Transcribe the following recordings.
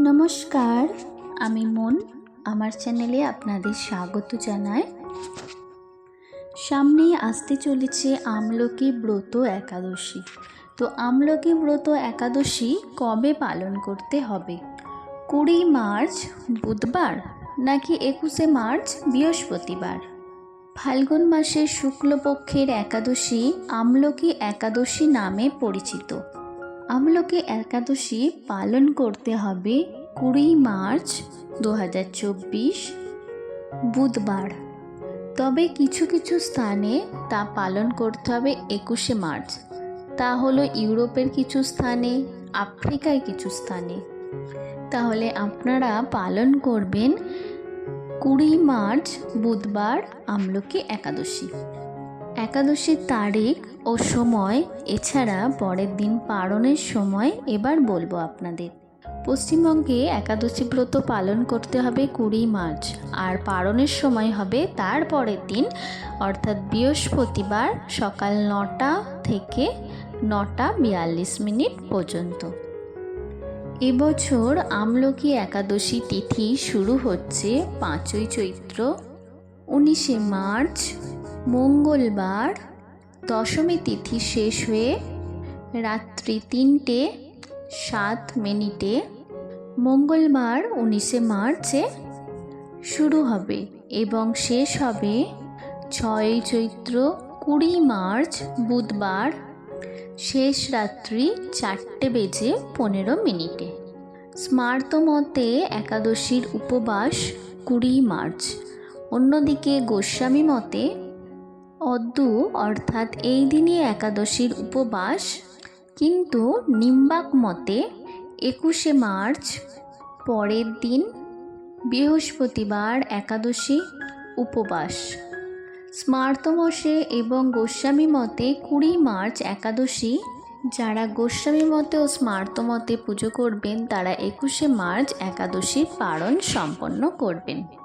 নমস্কার, আমি মন, আমার চ্যানেলে আপনাদের স্বাগত জানাই। সামনেই আসতে চলেছে আমলকি ব্রত একাদশী। তো আমলকি ব্রত একাদশী কবে পালন করতে হবে? কুড়ি মার্চ বুধবার নাকি একুশে মার্চ বৃহস্পতিবার? ফাল্গুন মাসের শুক্লপক্ষের একাদশী আমলকি একাদশী নামে পরিচিত। আমলকি একাদশী পালন করতে হবে কুড়ি মার্চ দু হাজার চব্বিশ বুধবার। তবে কিছু কিছু স্থানে তা পালন করতে হবে একুশে মার্চ। তা হলো ইউরোপের কিছু স্থানে, আফ্রিকায় কিছু স্থানে। তাহলে আপনারা পালন করবেন কুড়ি মার্চ বুধবার আমলকি একাদশী। একাদশীর তারিখ ও সময় এছাড়া পরের দিন পালনের সময় এবার বলব আপনাদের। পশ্চিমবঙ্গে একাদশী ব্রত পালন করতে হবে কুড়ি মার্চ, আর পালনের সময় হবে তার পরের দিন, অর্থাৎ বৃহস্পতিবার সকাল নটা থেকে নটা বিয়াল্লিশ মিনিট পর্যন্ত। এবছর আমলকি একাদশী তিথি শুরু হচ্ছে পাঁচই চৈত্র, উনিশে মার্চ মঙ্গলবার দশমী তিথি শেষ হয়ে রাত্রি তিনটে সাত মিনিটে মঙ্গলবার উনিশে মার্চে শুরু হবে এবং শেষ হবে ছয়ই চৈত্র কুড়ি মার্চ বুধবার শেষ রাত্রি চারটে বেজে পনেরো মিনিটে। স্মার্ত মতে একাদশীর উপবাস কুড়ি মার্চ। অন্যদিকে গোস্বামী মতে অদ্দু অর্থাৎ এই দিনই একাদশীর উপবাস। কিন্তু নিম্বাক মতে একুশে মার্চ পরের দিন বৃহস্পতিবার একাদশী উপবাস। স্মার্তমসে এবং গোস্বামী মতে কুড়ি মার্চ একাদশী। যারা গোস্বামী মতে ও স্মার্ত মতে পুজো করবেন, তারা একুশে মার্চ একাদশীর পালন সম্পন্ন করবেন।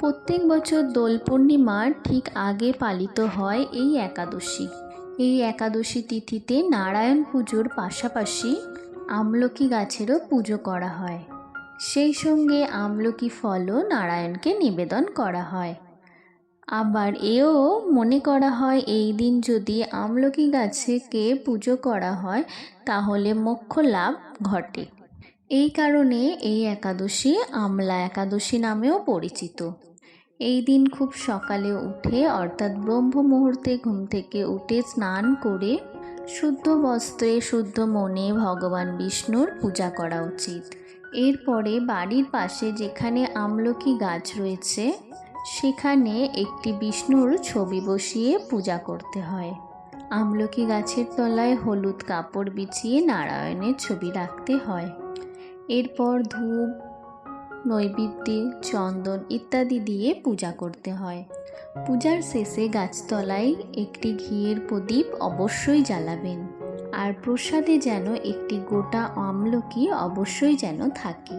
প্রত্যেক বছর দোল পূর্ণিমার ঠিক আগে পালিত হয় এই একাদশী। এই একাদশী তিথিতে নারায়ণ পুজোর পাশাপাশি আমলকি গাছেরও পুজো করা হয়। সেই সঙ্গে আমলকি ফলও নারায়ণকে নিবেদন করা হয়। আবার এও মনে করা হয়, এই দিন যদি আমলকি গাছেকে পুজো করা হয়, তাহলে মোক্ষ লাভ ঘটে। এই কারণে এই একাদশী আমলা একাদশী নামেও পরিচিত। এই দিন খুব সকালে উঠে, অর্থাৎ ব্রহ্ম মুহূর্তে ঘুম থেকে উঠে স্নান করে শুদ্ধ বস্ত্রে, শুদ্ধ মনে ভগবান বিষ্ণুর পূজা করা উচিত। এরপরে বাড়ির পাশে যেখানে আমলকি গাছ রয়েছে, সেখানে একটি বিষ্ণুর ছবি বসিয়ে পূজা করতে হয়। আমলকি গাছের তলায় হলুদ কাপড় বিছিয়ে নারায়ণের ছবি রাখতে হয়। এরপর ধূপ নৈবেদ্যে চন্দন ইত্যাদি দিয়ে পূজা করতে হয়। পূজার শেষে গাছতলায় একটি ঘিয়ের প্রদীপ অবশ্যই জ্বালাবেন, আর প্রসাদে যেন একটি গোটা আমলকি অবশ্যই যেন থাকে।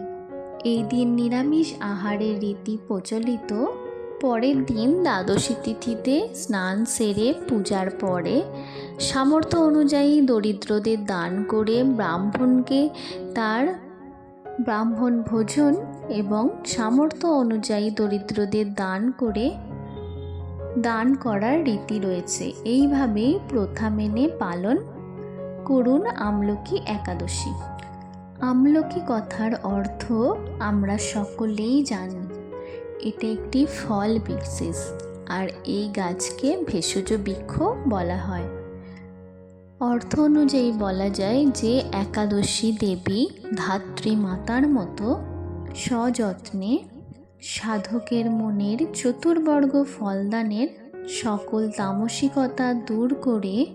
এই দিন নিরামিষ আহারের রীতি প্রচলিত। পরের দিন দ্বাদশী তিথিতে স্নান সেরে পূজার পরে সামর্থ্য অনুযায়ী দরিদ্রদের দান করে ব্রাহ্মণকে তার ব্রাহ্মণ ভোজন এবং সামর্থ্য অনুযায়ী দরিদ্রদের দান করে দান করার রীতি রয়েছে। এইভাবেই প্রথা মেনে পালন করুন আমলকি একাদশী। আমলকি কথার অর্থ আমরা সকলেই জানি, এটা একটি ফল বিশেষ আর এই গাছকে ভেষজ বৃক্ষ বলা হয়। অর্থ অনুযায়ী বলা যায় যে একাদশী দেবী ধাত্রী মাতার মতো সযত্নে সাধকের মনের চতুর্বর্গ ফলদানের সকল তামসিকতা দূর করে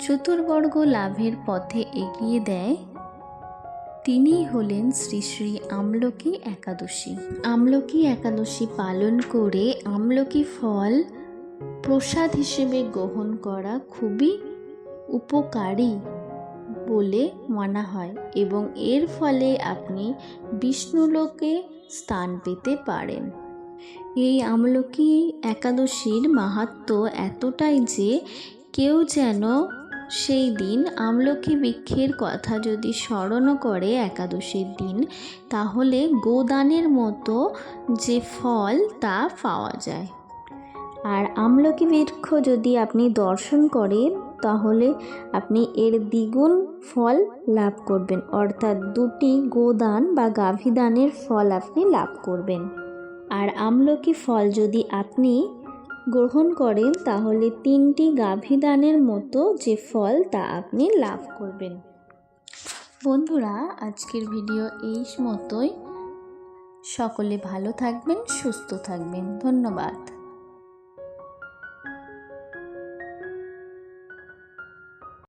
চতুর্বর্গ লাভের পথে এগিয়ে দেয়। তিনি হলেন শ্রী শ্রী আমলকি একাদশী। আমলকি একাদশী পালন করে আমলকি ফল প্রসাদ হিসেবে গ্রহণ করা খুবই উপকারী বলে মানা হয় এবং এর ফলে আপনি বিষ্ণুলোকে স্থান পেতে পারেন। এই আমলকি একাদশীর মাহাত্ম এতটাই যে কেউ যেন সেই দিন আমলকি বৃক্ষের কথা যদি স্মরণও করে একাদশীর দিন, তাহলে গোদানের মতো যে ফল তা পাওয়া যায়। আর আমলকি বৃক্ষ যদি আপনি দর্শন করেন, তাহলে আপনি এর দ্বিগুণ ফল লাভ করবেন। অর্থাৎ দুটি গোদান বা গাভীদানের ফল আপনি লাভ করবেন। আর আমলকি ফল যদি আপনি গ্রহণ করেন, তাহলে তিনটি গাভীদানের মতো যে ফল, তা আপনি লাভ করবেন। বন্ধুরা, আজকের ভিডিও এই মতোই। সকলে ভালো থাকবেন, সুস্থ থাকবেন। ধন্যবাদ।